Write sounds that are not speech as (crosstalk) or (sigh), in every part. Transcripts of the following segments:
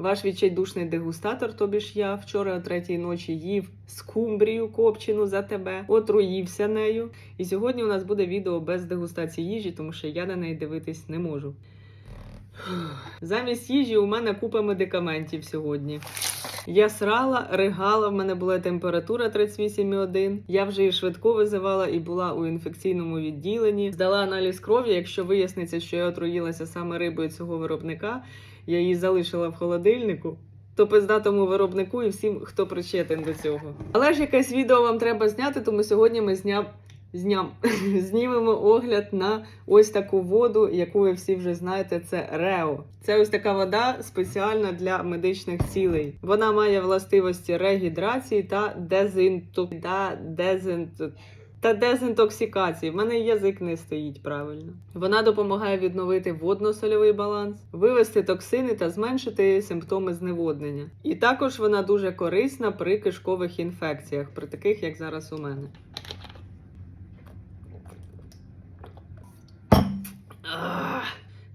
Ваш відчайдушний дегустатор, тобі ж я вчора о третій ночі їв скумбрію копчену за тебе, отруївся нею. І сьогодні у нас буде відео без дегустації їжі, тому що я на неї дивитись не можу. Замість їжі у мене купа медикаментів сьогодні. Я срала, ригала, в мене була температура 38,1. Я вже і швидко визивала і була у інфекційному відділенні. Здала аналіз крові. Якщо виясниться, що я отруїлася саме рибою цього виробника, я її залишила в холодильнику. То пиздатому виробнику і всім, хто причетен до цього. Але ж якесь відео вам треба зняти, тому сьогодні ми зняв. Зням (laughs) знімемо огляд на ось таку воду, яку ви всі вже знаєте. Це Рео. Це ось така вода спеціальна для медичних цілей. Вона має властивості регідрації та дезінту... та дезінту... та дезінтоксикації. В мене язик не стоїть правильно. Вона допомагає відновити водно-сольовий баланс, вивести токсини та зменшити симптоми зневоднення. І також вона дуже корисна при кишкових інфекціях, при таких як зараз у мене.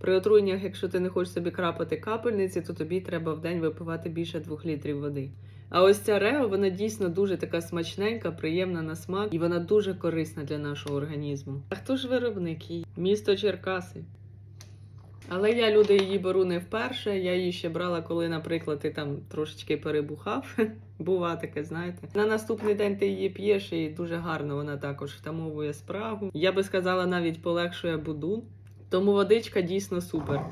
При отруєннях, якщо ти не хочеш собі крапати капельниці, то тобі треба в день випивати більше двох літрів води. А ось ця рео, вона дійсно дуже така смачненька, приємна на смак, і вона дуже корисна для нашого організму. А хто ж виробник її? Місто Черкаси. Але я люди її беру не вперше. Я її ще брала, коли, наприклад, ти там трошечки перебухав. (laughs) Бува таке, знаєте. На наступний день ти її п'єш, і дуже гарно вона також втамовує спрагу. Я би сказала, навіть полегшує будун. Тому водичка дійсно супер.